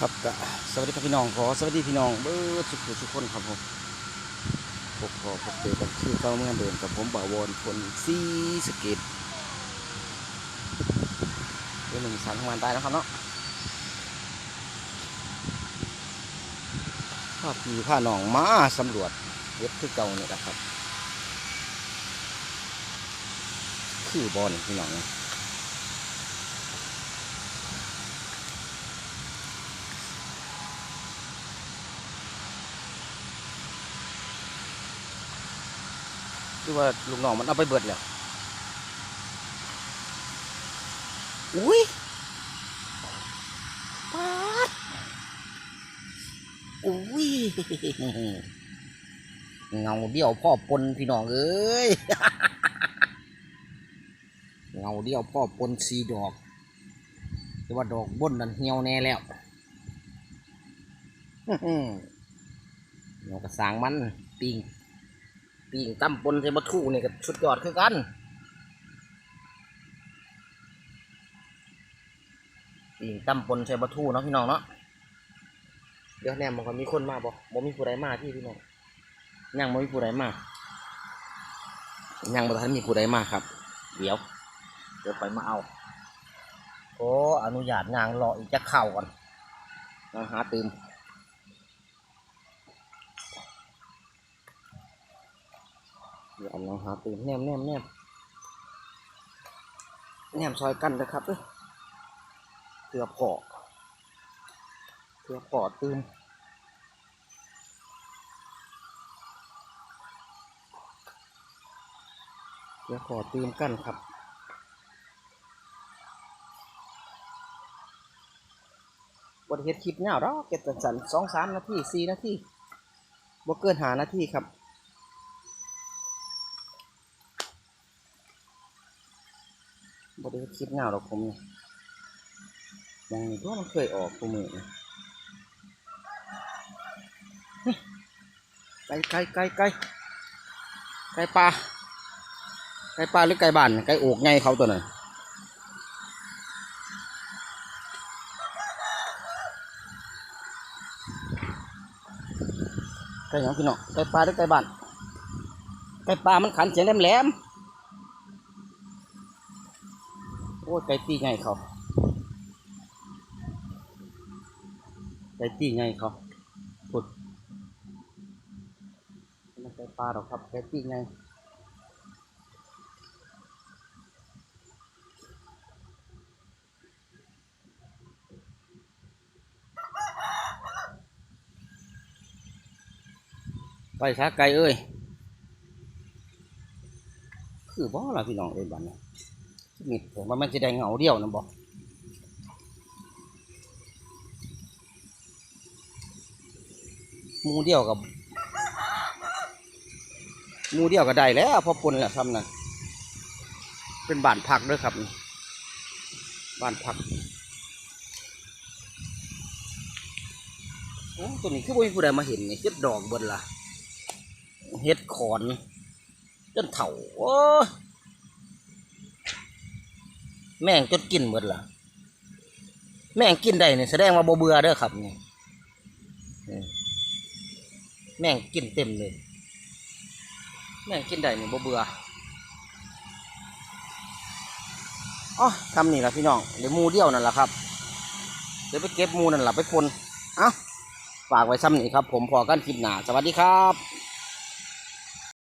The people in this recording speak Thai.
ครับก็สวัสดีครับพี่น้องขอสวัสดีพี่น้องเบิร์ดสุขุทุกคนครับผมพบพอพบเจอกันคือเก้าเมื่อเดิมกับผมบ่าววอนคนซีสก็ตเป็นหนึ่งสารทำงานตายนะครับเนาะพาพี่พาน้องมาสำรวจเว็บคือเก่าเนี่ยนะครับ คือบอลพี่น้อง คือว่าลูกน้องมันเอาไปเบิดแล้วอุ้ยปาดอุ้ยเงาเดียวพ่อปนพี่น้องเอ้ยเงาเดียวพ่อปนสีดอกแต่ว่าดอกบนนั้นเหี่ยวแน่แล้วเงากระสางมันปิง ปีงตั้มปนเทมทูนี่ก็สุดยอดคือกันปีงตั้มปนเทมทูเนาะพี่น้องเนาะเดี๋ยวแนมมันก็มีคนมาบ่บ่มีผู้ใดมาที่พี่น้องยังบ่มีผู้ใดมายังบ่ทันมีผู้ใดมาครับ เดี๋ยว เดี๋ยวไปมาเอาโอ้อนุญาตงางรออีกจะเข้าก่อนมาหาตื่ม เดี๋ยวเอาน้องหาตื่นแนมแนมแนมแนมซอยกันนะครับเด้อเพื่อพอเพื่อพอตื่นเพื่อพอตื่นกันครับวันเฮ็ดคลิปเงาดอกเก็บตันสันสองสามนาทีสี่นาทีบ่เกินหานาทีครับ บริคิดเงาหรอกผมนี่มองนี่ก็มันเคยออกตัวมือนี่ไก่ไก่ไก่ไก่ไก่ปลาไก่ปลาหรือไก่บ้านไก่โอกไงเขาตัวนั้นไก่หยังพี่น้องไก่ปลาหรือไก่บ้านไก่ปลามันขันเสียงแหลมๆ โอ้ยไก่ตีไงเขาไก่ตีไงเขาพุดไม่ใช่ปลาหรอกครับไก่ตีไงไปช้าไก่เอ้ย คือบ่ล่ะพี่น้องเอ้ยบัดนี้ มิดผมว่ามันจะได้เหงาเดียวนะบอกมูเดียวกับมูเดียวก็ได้แล้วพอปนแหล้วทำนะเป็นบ้านพักด้วยครับบ้านพักโอ้ตัวนี้คือบ่มีผู้ใดมาเห็นนี่เฮ็ดดอกเบิดล่ะเฮ็ดขอนจนเถ่าโอ้ แม่งจนกินหมดละแม่งกินได้เนี่ยแสดงว่าบ่เบื่อเด้อครับนี่แม่งกินเต็มเลย แม่งกินได้เนี่ยบ่เบื่ออ๋อทำนี่ละพี่น้องเดี๋ยวมูเดียวนั่นแหละครับ เดี๋ยวไปเก็บมูนั่นแหละไปพนเอ้าฝากไว้ซ้ำนี่ครับ ผมพอกันคลิปหนาสวัสดีครับ